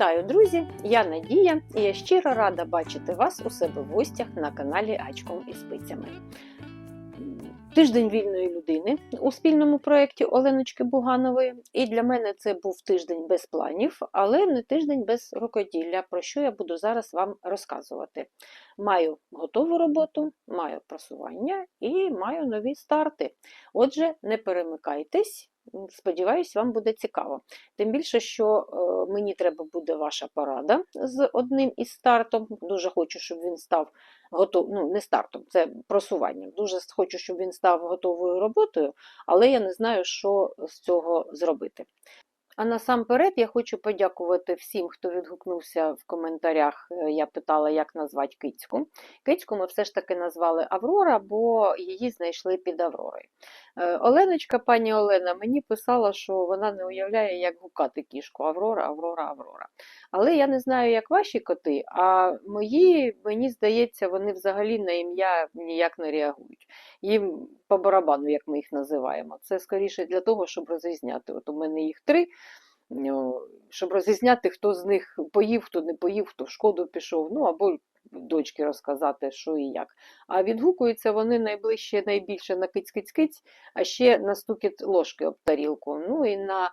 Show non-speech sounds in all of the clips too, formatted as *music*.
Вітаю, друзі! Я Надія і я щиро рада бачити вас у себе в гостях на каналі Ачком і спицями. Тиждень вільної людини у спільному проєкті Оленочки Буганової. І для мене це був тиждень без планів, але не тиждень без рукоділля, про що я буду зараз вам розказувати. Маю готову роботу, маю просування і маю нові старти. Отже, не перемикайтесь. Сподіваюсь, вам буде цікаво. Тим більше, що е, мені треба буде ваша порада з одним із стартом. Дуже хочу, щоб він став готов... ну, не стартом, це просуванням. Дуже хочу, щоб він став готовою роботою, але я не знаю, що з цього зробити. А насамперед я хочу подякувати всім, хто відгукнувся в коментарях. Е, Я питала, як назвати кицьку. Кицьку ми все ж таки назвали Аврора, бо її знайшли під Авророю. Е, Оленочка, пані Олена, мені писала, що вона не уявляє, як гукати кішку Аврора, Аврора, Аврора. Але я не знаю, як ваші коти, а мої, мені здається, вони взагалі на ім'я ніяк не реагують. Їм по барабану, як ми їх називаємо. Це скоріше для того, щоб розрізняти. От у мене їх три. Ну, Щоб розрізняти, хто з них поїв, хто не поїв, хто в шкоду пішов, ну або дочки розказати, що і як. А відгукуються вони найближче, найбільше на киць-киць-киць, а ще на стукіт ложки об тарілку. Ну і на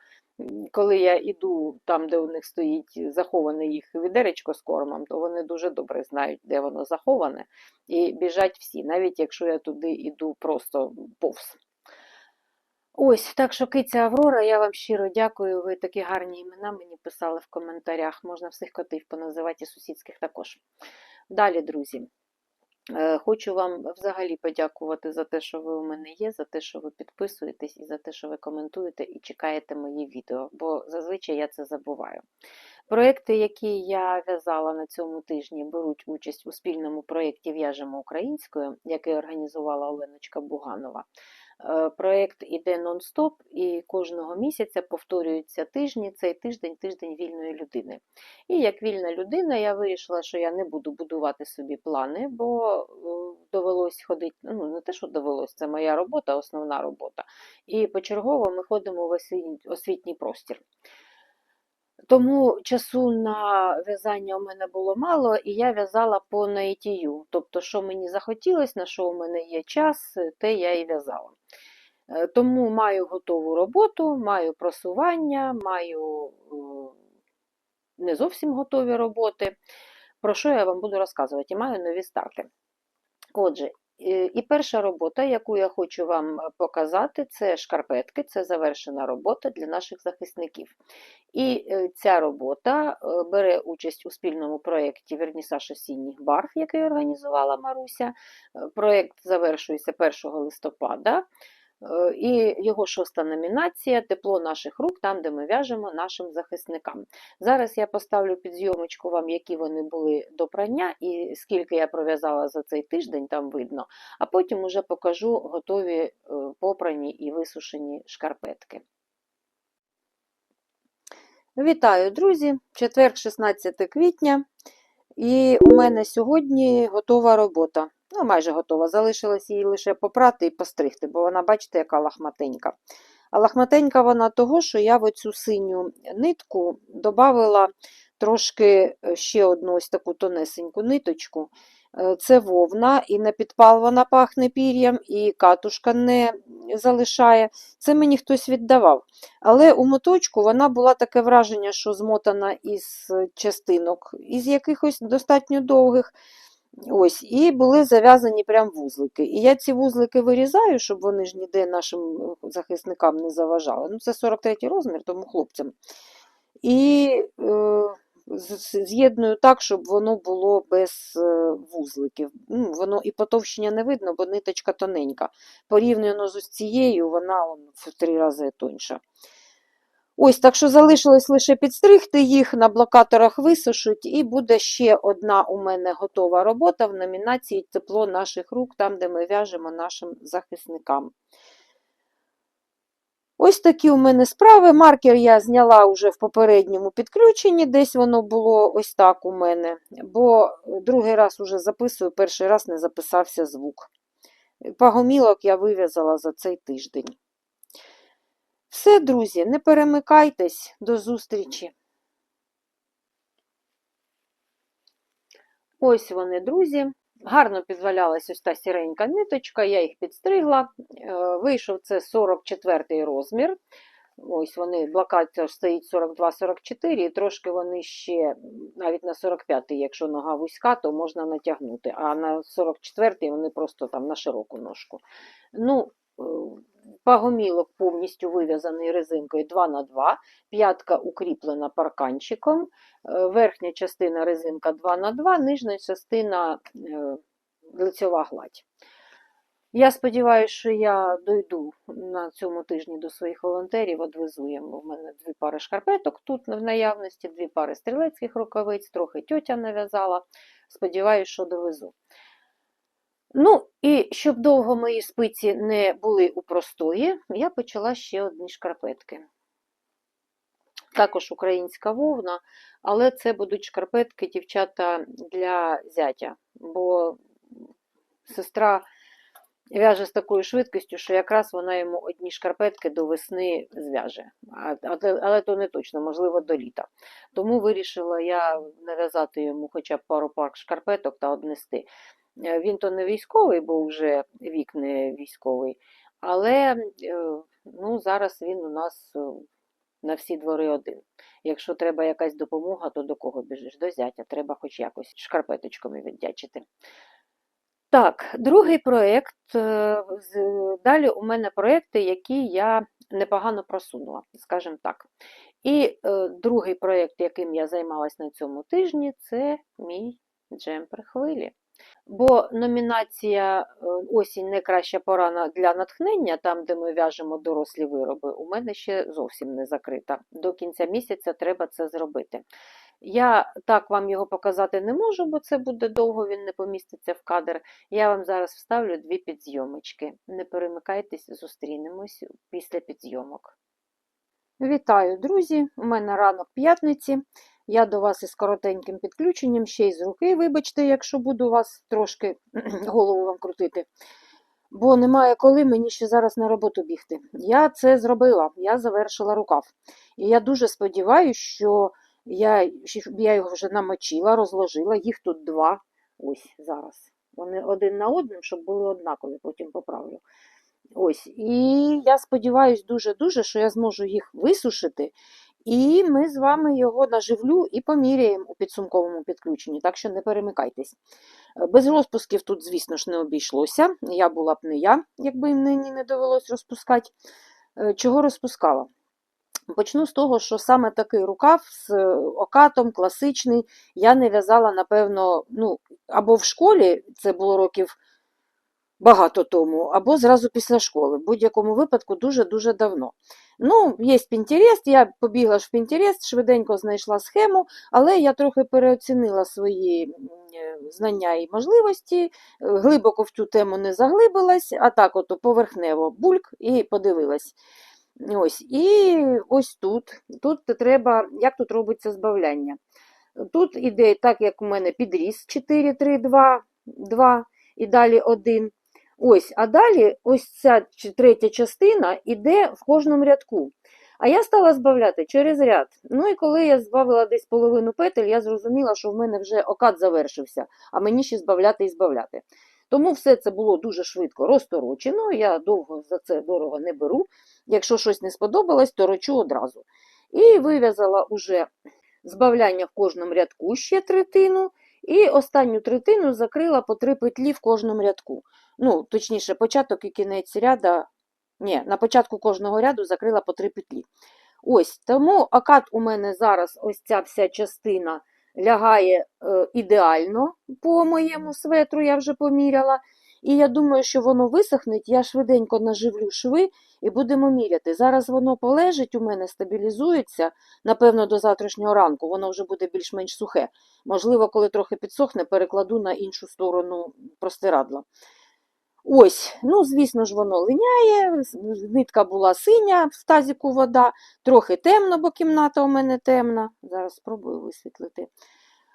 коли я йду там, де у них стоїть заховане їх відеречко з кормом, то вони дуже добре знають, де воно заховане, і біжать всі, навіть якщо я туди йду просто повз. Ось, так що киця Аврора, я вам щиро дякую. Ви такі гарні імена мені писали в коментарях. Можна всіх котів поназивати і сусідських також. Далі, друзі. Е, Хочу вам взагалі подякувати за те, що ви у мене є, за те, що ви підписуєтесь, і за те, що ви коментуєте і чекаєте мої відео, бо зазвичай я це забуваю. Проекти, які я в'язала на цьому тижні, беруть участь у спільному проєкті В'яжемо українською, який організувала Оленочка Буганова. Е, Проєкт іде нон-стоп, і кожного місяця повторюються тижні, цей тиждень тиждень вільної людини. І як вільна людина, я вирішила, що я не буду будувати собі плани, бо е, довелось ходити, ну не те, що довелось, це моя робота, основна робота. І почергово ми ходимо в освіт- освітній простір. Тому часу на в'язання у мене було мало, і я в'язала по наїтію. Тобто, що мені захотілося, на що у мене є час, те я і в'язала. Е, Тому маю готову роботу, маю просування, маю е, не зовсім готові роботи. Про що я вам буду розказувати? І маю нові старти. Отже, і перша робота, яку я хочу вам показати, це шкарпетки, це завершена робота для наших захисників. І е, ця робота е, бере участь у спільному проєкті Вернісаж осінніх барв, який організувала Маруся. Е, Проєкт завершується 1 листопада. Е, І його шоста номінація Тепло наших рук, там, де ми в'яжемо нашим захисникам. Зараз я поставлю під зйомочку вам, які вони були до прання, і скільки я пров'язала за цей тиждень, там видно. А потім уже покажу готові е, попрані і висушені шкарпетки. Вітаю, друзі! Четверг, 16 квітня. І у мене сьогодні готова робота. Ну, майже готова. Залишилось її лише попрати і постригти, бо вона, бачите, яка лахматенька. А лахматенька вона того, що я в оцю синю нитку додала трошки е, ще одну ось таку тонесеньку ниточку. Е, Це вовна, і на підпал вона пахне пір'ям, і катушка не залишає. Це мені хтось віддавав. Але у моточку вона була таке враження, що змотана із частинок, із якихось достатньо довгих. Ось, і були зав'язані прям вузлики. І я ці вузлики вирізаю, щоб вони ж ніде нашим е, захисникам не заважали. Ну, це 43 розмір, тому хлопцям. І е, з'єдную так, щоб воно було без е, вузликів. Ну, воно і потовщення не видно, бо ниточка тоненька. Порівняно з цією, вона он, в три рази тоньша. Ось, так що залишилось лише підстригти їх, на блокаторах висушуть, і буде ще одна у мене готова робота в номінації Тепло наших рук, там, де ми в'яжемо нашим захисникам. Ось такі у мене справи. Маркер я зняла вже в попередньому підключенні, десь воно було ось так у мене, бо другий раз уже записую, перший раз не записався звук. Пагомілок я вив'язала за цей тиждень. Все, друзі, не перемикайтесь, до зустрічі! Ось вони, друзі. Гарно підвалялась ось та сіренька ниточка, я їх підстригла. Е, Вийшов це 44 розмір. Ось вони, блокад стоїть 42-44, і трошки вони ще навіть на 45-й, якщо нога вузька, то можна натягнути. А на 44-й вони просто там на широку ножку. Ну, е, Пагомілок повністю вив'язаний резинкою 2х2, п'ятка укріплена парканчиком, е, верхня частина резинка 2х2, нижня частина е, лицьова гладь. Я сподіваюся, що я дойду на цьому тижні до своїх волонтерів, одвезу їм. У мене дві пари шкарпеток тут в наявності, дві пари стрілецьких рукавиць, трохи тьотя нав'язала. Сподіваюся, що довезу. Ну, і щоб довго мої спиці не були у простої, я почала ще одні шкарпетки. Також українська вовна, але це будуть шкарпетки, дівчата, для зятя, бо сестра в'яже з такою швидкістю, що якраз вона йому одні шкарпетки до весни зв'яже. Але, то не точно, можливо, до літа. Тому вирішила я нав'язати йому хоча б пару пар шкарпеток та однести. Е, Він то не військовий, бо вже вік не військовий, але е, ну, зараз він у нас е, на всі двори один. Якщо треба якась допомога, то до кого біжиш? До зятя. Треба хоч якось шкарпеточками віддячити. Так, другий проєкт. Далі у мене проєкти, які я непогано просунула, скажімо так. І другий проєкт, яким я займалась на цьому тижні, це мій джемпер хвилі. Бо номінація е, осінь не краща пора для натхнення, там, де ми в'яжемо дорослі вироби, у мене ще зовсім не закрита. До кінця місяця треба це зробити. Я так вам його показати не можу, бо це буде довго, він не поміститься в кадр. Я вам зараз вставлю дві підзйомочки. Не перемикайтесь, зустрінемось після підзйомок. Вітаю, друзі! У мене ранок п'ятниці. Я до вас із коротеньким підключенням, ще й з руки, вибачте, якщо буду вас трошки *clears throat* голову вам крутити. Бо немає коли мені ще зараз на роботу бігти. Я це зробила, я завершила рукав. І я дуже сподіваюся, що я, я його вже намочила, розложила, їх тут два. Ось зараз. Вони один на одним, щоб були однакові, потім поправлю. Ось. І я сподіваюся дуже-дуже, що я зможу їх висушити, і ми з вами його наживлю і поміряємо у підсумковому підключенні, так що не перемикайтесь. Е, Без розпусків тут, звісно ж, не обійшлося. Я була б не я, якби мені не довелось розпускати. Е, Чого розпускала? Почну з того, що саме такий рукав з е, окатом, класичний, я не в'язала, напевно, ну, або в школі, це було років багато тому, або зразу після школи. В будь-якому випадку дуже-дуже давно. Ну, є Pinterest, я побігла ж в Pinterest, швиденько знайшла схему, але я трохи переоцінила свої е, знання і можливості, е, глибоко в цю тему не заглибилась, а так от поверхнево бульк і подивилась. Ось, і ось тут. Тут треба, як тут робиться збавляння. Тут іде так, як у мене підріз 4, 3, 2, 2 і далі 1. Ось, а далі ось ця третя частина іде в кожному рядку. А я стала збавляти через ряд. Ну і коли я збавила десь половину петель, я зрозуміла, що в мене вже окат завершився, а мені ще збавляти і збавляти. Тому все це було дуже швидко розторочено. Я довго за це дорого не беру. Якщо щось не сподобалось, то рочу одразу. І вив'язала уже збавляння в кожному рядку ще третину, і останню третину закрила по три петлі в кожному рядку. Ну, точніше, початок і кінець ряда. Ні, на початку кожного ряду закрила по три петлі. Ось, тому акат у мене зараз, ось ця вся частина лягає е, ідеально по моєму светру, я вже поміряла. І я думаю, що воно висохне, я швиденько наживлю шви і будемо міряти. Зараз воно полежить у мене, стабілізується, напевно, до завтрашнього ранку, воно вже буде більш-менш сухе. Можливо, коли трохи підсохне, перекладу на іншу сторону простирадла. Ось, ну, звісно ж, воно линяє, нитка була синя, в тазіку вода, трохи темно, бо кімната у мене темна. Зараз спробую висвітлити.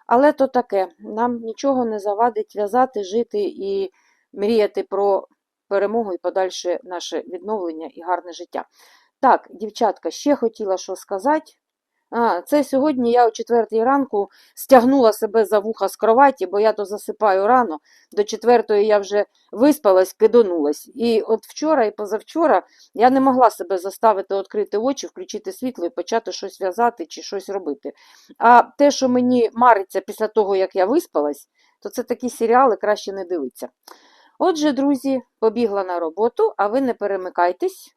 Але то таке, нам нічого не завадить в'язати, жити і мріяти про перемогу і подальше наше відновлення і гарне життя. Так, дівчатка, ще хотіла що сказати. А, це сьогодні я о четвертій ранку стягнула себе за вуха з кроваті, бо я то засипаю рано. До четвертої я вже виспалась, кидонулась. І от вчора і позавчора я не могла себе заставити відкрити очі, включити світло і почати щось в'язати чи щось робити. А те, що мені мариться після того, як я виспалась, то це такі серіали краще не дивитися. Отже, друзі, побігла на роботу, а ви не перемикайтесь.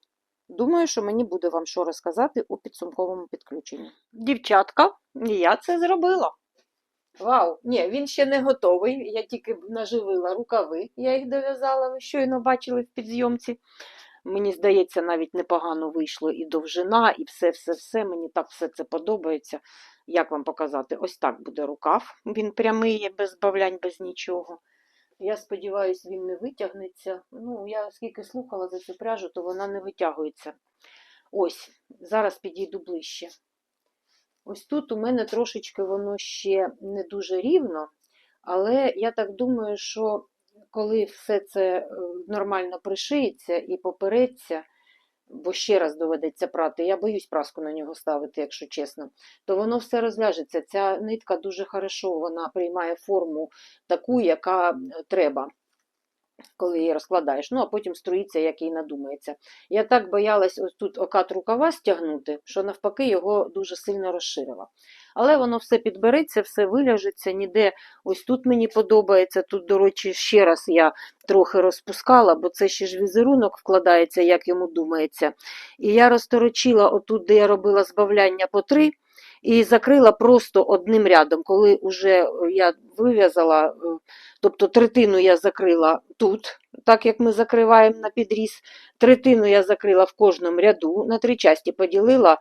Думаю, що мені буде вам що розказати у підсумковому підключенні. Дівчатка, я це зробила. Вау, ні, він ще не готовий. Я тільки наживила рукави, я їх дов'язала, ви щойно бачили в підзйомці. Мені здається, навіть непогано вийшло і довжина, і все-все-все. Мені так все це подобається. Як вам показати? Ось так буде рукав. Він прямий, без збавлянь, без нічого. Я сподіваюся, він не витягнеться. Ну, я скільки слухала за цю пряжу, то вона не витягується. Ось, зараз підійду ближче. Ось тут у мене трошечки воно ще не дуже рівно, але я так думаю, що коли все це е, нормально пришиється і попереться, бо ще раз доведеться прати, я боюсь праску на нього ставити, якщо чесно, то воно все розляжеться. Ця нитка дуже хорошо вона приймає форму таку, яка е, треба, коли її розкладаєш. Ну, а потім струїться, як їй надумається. Я так боялась ось тут окат рукава стягнути, що навпаки його дуже сильно розширила. Але воно все підбереться, все виляжеться, ніде. Ось тут мені подобається. Тут, до речі, ще раз я трохи розпускала, бо це ще ж візерунок вкладається, як йому думається. І я розторочила отут, де я робила збавляння по три, і закрила просто одним рядом. Коли вже я вив'язала, е, тобто третину я закрила тут, так як ми закриваємо на підріз, третину я закрила в кожному ряду, на три часті поділила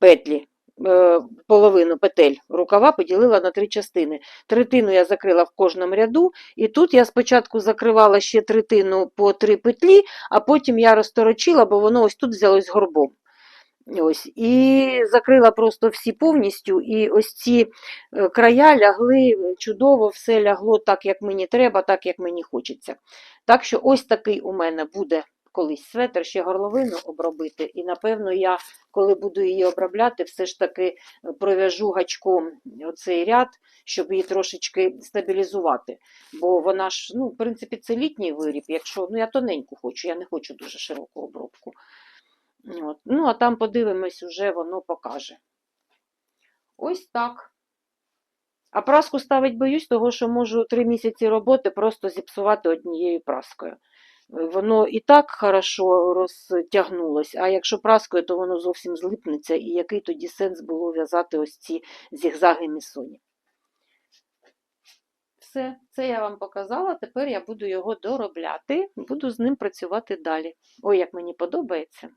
петлі. Е, Половину петель рукава поділила на три частини. Третину я закрила в кожному ряду, і тут я спочатку закривала ще третину по три петлі, а потім я розторочила, бо воно ось тут взялось горбом. Ось, і закрила просто всі повністю, і ось ці е, края лягли чудово, все лягло так, як мені треба, так, як мені хочеться. Так що ось такий у мене буде колись светр, ще горловину обробити. І, напевно, я, коли буду її обробляти, все ж таки е, пров'яжу гачком оцей ряд, щоб її трошечки стабілізувати. Бо вона ж, ну, в принципі, це літній виріб. Якщо, ну, я тоненьку хочу, я не хочу дуже широку обробку. От. Ну, а там подивимось, уже воно покаже. Ось так. А праску ставить боюсь, того що можу три місяці роботи просто зіпсувати однією праскою. Воно і так хорошо розтягнулось, а якщо праскою, то воно зовсім злипнеться, і який тоді сенс було в'язати ось ці зігзаги місоні. Все, це я вам показала, тепер я буду його доробляти, буду з ним працювати далі. Ой, як мені подобається.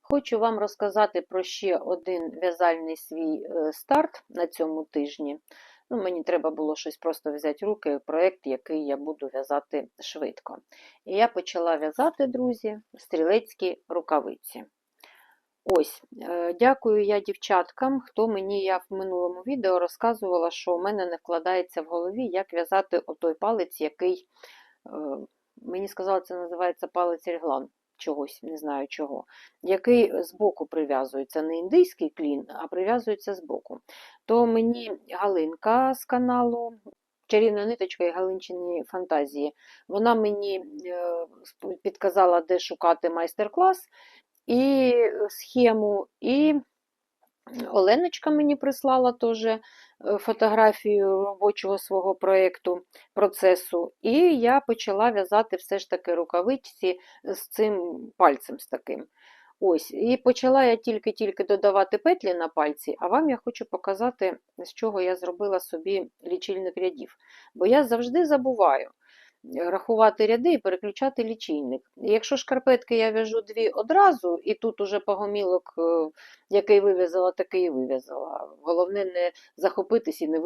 Хочу вам розказати про ще один в'язальний свій е, старт на цьому тижні. Ну, Мені треба було щось просто взяти в руки, проєкт, який я буду в'язати швидко. І я почала в'язати, друзі, стрілецькі рукавиці. Ось, е, дякую я дівчаткам, хто мені я в минулому відео розказувала, що у мене не вкладається в голові, як в'язати отой палець, який, е, мені сказали, це називається палець реглан чогось, не знаю чого, який збоку прив'язується, не індийський клін, а прив'язується збоку. То мені Галинка з каналу. Чарівна ниточка і Галинчині фантазії. Вона мені е, підказала, де шукати майстер-клас і схему, і Оленочка мені прислала теж фотографію робочого свого проєкту, процесу, і я почала в'язати все ж таки рукавичці з цим пальцем з таким. Ось, І почала я тільки-тільки додавати петлі на пальці, а вам я хочу показати, з чого я зробила собі лічильник рядів. Бо я завжди забуваю рахувати ряди і переключати лічильник. Якщо шкарпетки я в'яжу дві одразу, і тут уже погомілок, е, який вив'язала, такий і вив'язала. Головне не захопитись і не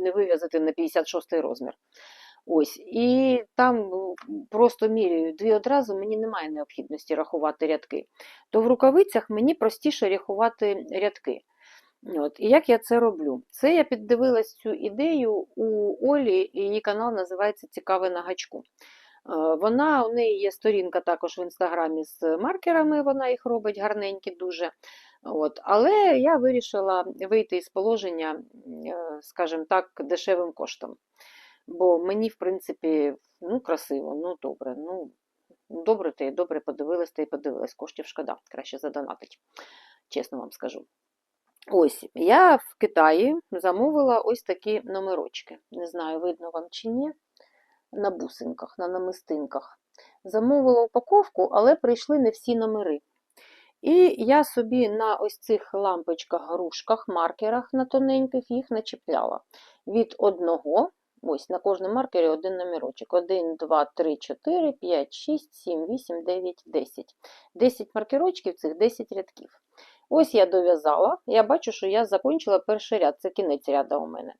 не вив'язати на 56 розмір. Ось, І там просто міряю дві одразу, мені немає необхідності рахувати рядки. То в рукавицях мені простіше рахувати рядки. От, І як я це роблю? Це я піддивилась цю ідею у Олі, і її канал називається Цікаве на гачку. Е, вона, У неї є сторінка також в інстаграмі з маркерами, вона їх робить гарненькі дуже. От. Але я вирішила вийти із положення, е, скажімо так, дешевим коштом. Бо мені, в принципі, ну, красиво, ну добре. ну, Добре ти, добре подивилась, та й подивилась, коштів шкода, краще задонатить, чесно вам скажу. Ось, я в Китаї замовила ось такі номерочки. Не знаю, видно вам чи ні. На бусинках, на намистинках. Замовила упаковку, але прийшли не всі номери. І я собі на ось цих лампочках, грушках, маркерах на тоненьких їх начіпляла. Від одного, ось на кожному маркері один номерочок. 1, 2, 3, 4, 5, 6, 7, 8, 9, 10. 10 маркерочків, цих 10 рядків. Ось я дов'язала, я бачу, що я закінчила перший ряд, це кінець ряду у мене.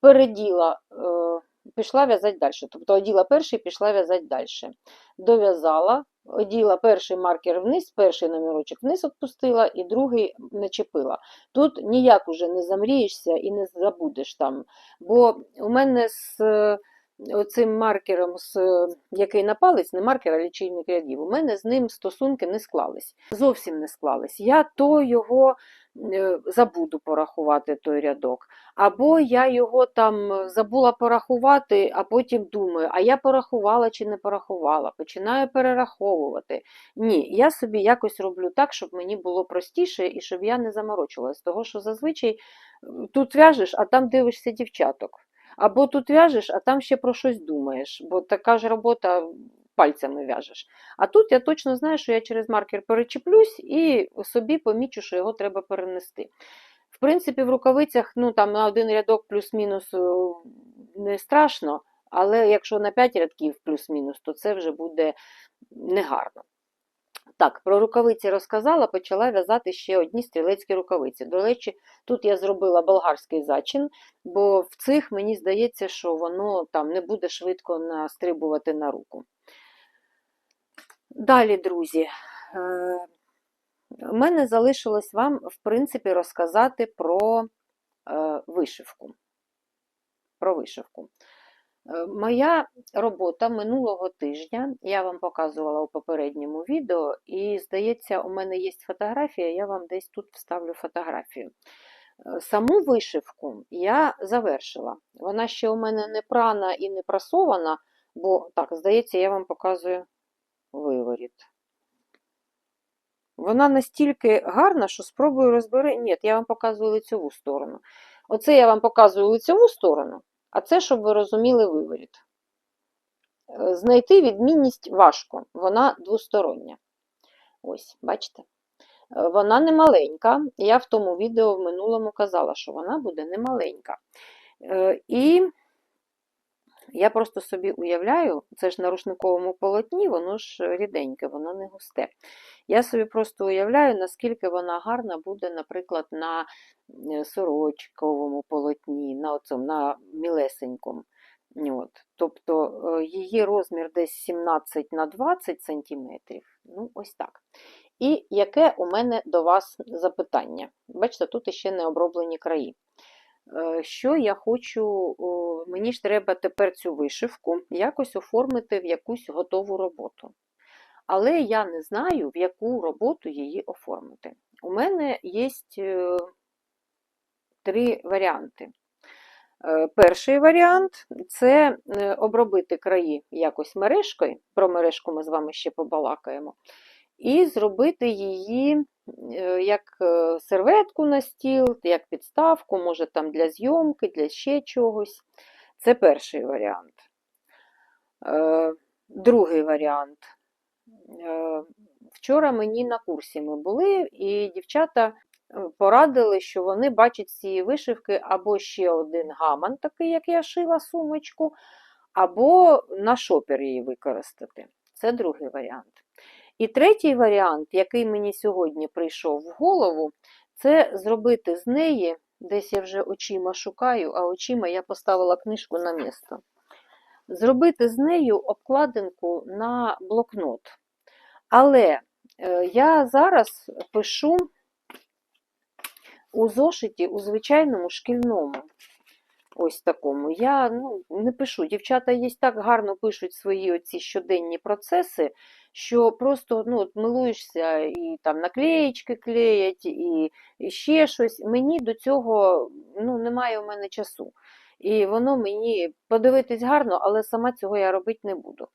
Переділа, е, пішла в'язати далі. Тобто оділа перший, пішла в'язати далі. Дов'язала, оділа перший маркер вниз, перший номерочок вниз відпустила і другий начепила. Тут ніяк уже не замрієшся і не забудеш там. Бо у мене з е, оцим маркером, з, е, який на палець, не маркер, а лічильник рядів, у мене з ним стосунки не склались. Зовсім не склались. Я то його е, забуду порахувати той рядок. Або я його там забула порахувати, а потім думаю, а я порахувала чи не порахувала, починаю перераховувати. Ні, я собі якось роблю так, щоб мені було простіше і щоб я не заморочувалась. Того, що зазвичай тут в'яжеш, а там дивишся дівчаток. Або тут в'яжеш, а там ще про щось думаєш, бо така ж робота пальцями в'яжеш. А тут я точно знаю, що я через маркер перечеплюсь і собі помічу, що його треба перенести. В принципі, в рукавицях ну, там, на один рядок плюс-мінус е, не страшно, але якщо на 5 рядків плюс-мінус, то це вже буде негарно. Так, про рукавиці розказала, почала в'язати ще одні стрілецькі рукавиці. До речі, тут я зробила болгарський зачин, бо в цих мені здається, що воно там не буде швидко настрибувати на руку. Далі, друзі, е, у мене залишилось вам, в принципі, розказати про е, вишивку. Про вишивку. Е, Моя робота минулого тижня, я вам показувала у попередньому відео, і, здається, у мене є фотографія, я вам десь тут вставлю фотографію. Е, Саму вишивку я завершила. Вона ще у мене не прана і не прасована, бо, так, здається, я вам показую виворіт. Вона настільки гарна, що спробую розбери. Ні, я вам показую лицьову сторону. Оце я вам показую лицьову сторону, а це, щоб ви розуміли виворіт. Е, Знайти відмінність важко, вона двостороння. Ось, бачите? Е, Вона не маленька. Я в тому відео в минулому казала, що вона буде не маленька. Е, І я просто собі уявляю, це ж на рушниковому полотні, воно ж ріденьке, воно не густе. Я собі просто уявляю, наскільки вона гарна буде, наприклад, на е, сорочковому полотні, на, оцьому, на мілесенькому. От. Тобто е, її розмір десь 17 на 20 сантиметрів. Ну, ось так. І яке у мене до вас запитання? Бачите, тут іще не оброблені краї. Е, Що я хочу, мені ж треба тепер цю вишивку якось оформити в якусь готову роботу. Але я не знаю, в яку роботу її оформити. У мене є е, три варіанти. Е, Перший варіант це обробити краї якось мережкою, про мережку ми з вами ще побалакаємо, і зробити її е, як е, серветку на стіл, як підставку, може там для зйомки, для ще чогось. Це перший варіант. Е, Другий варіант. Вчора мені на курсі ми були, і дівчата порадили, що вони бачать з цієї вишивки або ще один гаман, такий, як я шила сумочку, або на шопер її використати. Це другий варіант. І третій варіант, який мені сьогодні прийшов в голову, це зробити з неї, десь я вже очима шукаю, а очима я поставила книжку на місто. Зробити з нею обкладинку на блокнот. Але е, я зараз пишу у зошиті, у звичайному шкільному. Ось такому. Я ну, не пишу. Дівчата є так гарно пишуть свої оці щоденні процеси, що просто ну, от милуєшся і там наклеєчки клеять, і, і ще щось. Мені до цього ну, немає у мене часу. І воно мені подивитись гарно, але сама цього я робити не буду.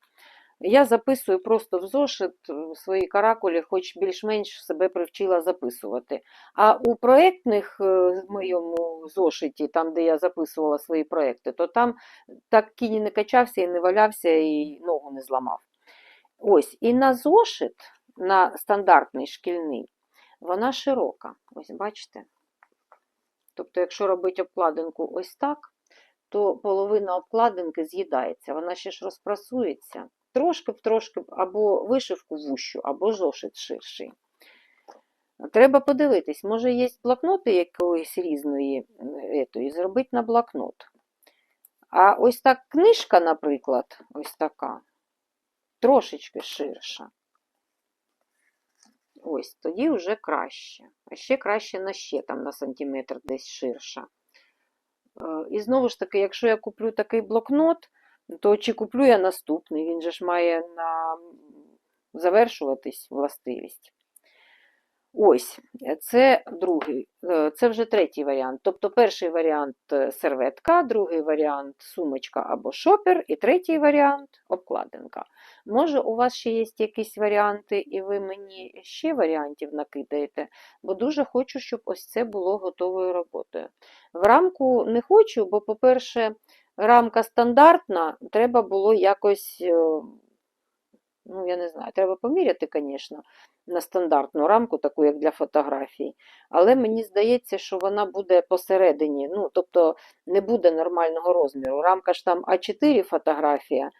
Я записую просто в зошит в свої каракулі, хоч більш-менш себе привчила записувати. А у проєктних е, в моєму зошиті, там, де я записувала свої проєкти, то там так кінь не качався і не валявся, і ногу не зламав. Ось, і на зошит, на стандартний шкільний, вона широка. Ось бачите? Тобто, якщо робити обкладинку ось так, то половина обкладинки з'їдається, вона ще ж розпрасується. Трошки б трошки б або вишивку вущу, або зошит ширший. Треба подивитись, може є блокноти якоїсь різної, етої, зробити на блокнот. А ось так книжка, наприклад, ось така, трошечки ширша. Ось, тоді вже краще. А ще краще на ще там на сантиметр десь ширша. Е, І знову ж таки, якщо я куплю такий блокнот, то чи куплю я наступний, він же ж має на завершуватись властивість. Ось, це другий, е, це вже третій варіант. Тобто перший варіант е, серветка, другий варіант сумочка або шопер, і третій варіант обкладинка. Може, у вас ще є якісь варіанти, і ви мені ще варіантів накидаєте, бо дуже хочу, щоб ось це було готовою роботою. В рамку не хочу, бо, по-перше, рамка стандартна, треба було якось, е, ну, я не знаю, треба поміряти, звісно, на стандартну рамку, таку, як для фотографій. Але мені здається, що вона буде посередині, ну, тобто не буде нормального розміру. Рамка ж там А4 фотографія.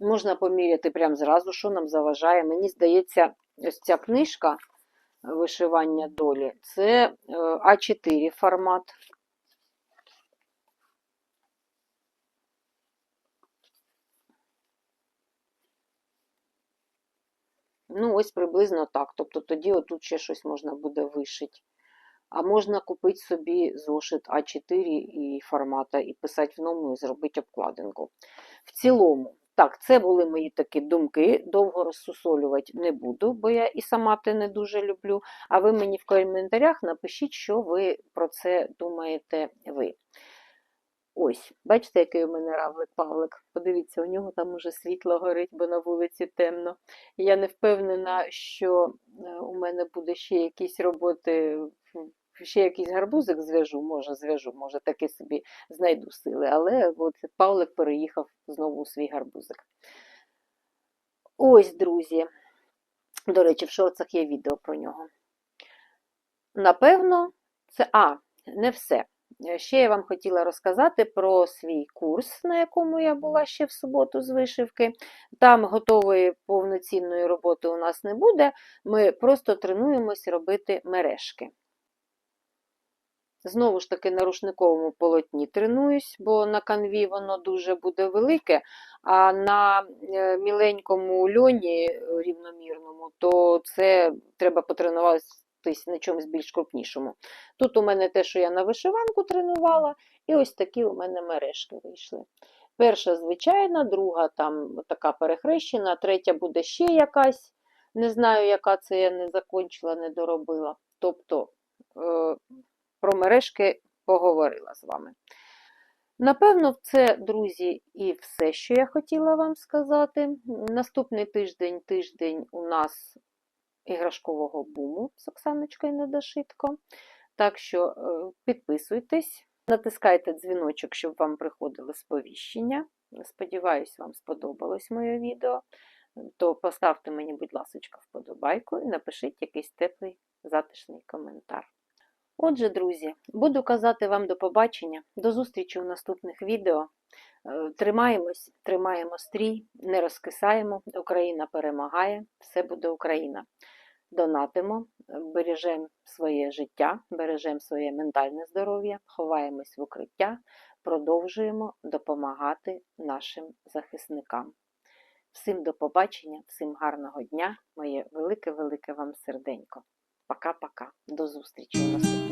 Можна поміряти прямо зразу, що нам заважає. Мені здається, ось ця книжка вишивання долі це е, А4 формат. Ну, ось приблизно так. Тобто тоді отут ще щось можна буде вишити. А можна купити собі зошит А4 і формата, і писати в ньому, і зробити обкладинку. В цілому, так, це були мої такі думки. Довго розсусолювати не буду, бо я і сама те не дуже люблю. А ви мені в коментарях напишіть, що ви про це думаєте ви. Ось, бачите, який у мене равлик Павлик. Подивіться, у нього там уже світло горить, бо на вулиці темно. Я не впевнена, що е, у мене буде ще якісь роботи, ще якийсь гарбузик зв'яжу, може, зв'яжу, може, таки собі знайду сили. Але от Павлик переїхав знову у свій гарбузик. Ось, друзі. До речі, в шорцах є відео про нього. Напевно, це. А, не все. Ще я вам хотіла розказати про свій курс, на якому я була ще в суботу з вишивки. Там готової повноцінної роботи у нас не буде. Ми просто тренуємось робити мережки. Знову ж таки, на рушниковому полотні тренуюсь, бо на канві воно дуже буде велике, а на міленькому льоні рівномірному, то це треба потренуватися на чомусь більш крупнішому. Тут у мене те, що я на вишиванку тренувала, і ось такі у мене мережки вийшли. Перша, звичайна, друга там така перехрещена, третя буде ще якась. Не знаю, яка це я не закончила, не доробила. Тобто е, про мережки поговорила з вами. Напевно, це, друзі, і все, що я хотіла вам сказати. Наступний тиждень тиждень у нас іграшкового буму з Оксаночкою Недошитко. Так що е, підписуйтесь, натискайте дзвіночок, щоб вам приходили сповіщення. Сподіваюсь, вам сподобалось моє відео. То поставте мені, будь ласка, вподобайку і напишіть якийсь теплий затишний коментар. Отже, друзі, буду казати вам до побачення, до зустрічі у наступних відео. Е, тримаємось, тримаємо стрій, не розкисаємо. Україна перемагає, все буде Україна. Донатимо, бережемо своє життя, бережемо своє ментальне здоров'я, ховаємось в укриття, продовжуємо допомагати нашим захисникам. Всім до побачення, всім гарного дня, моє велике-велике вам серденько. Пока-пока. До зустрічі у наступному.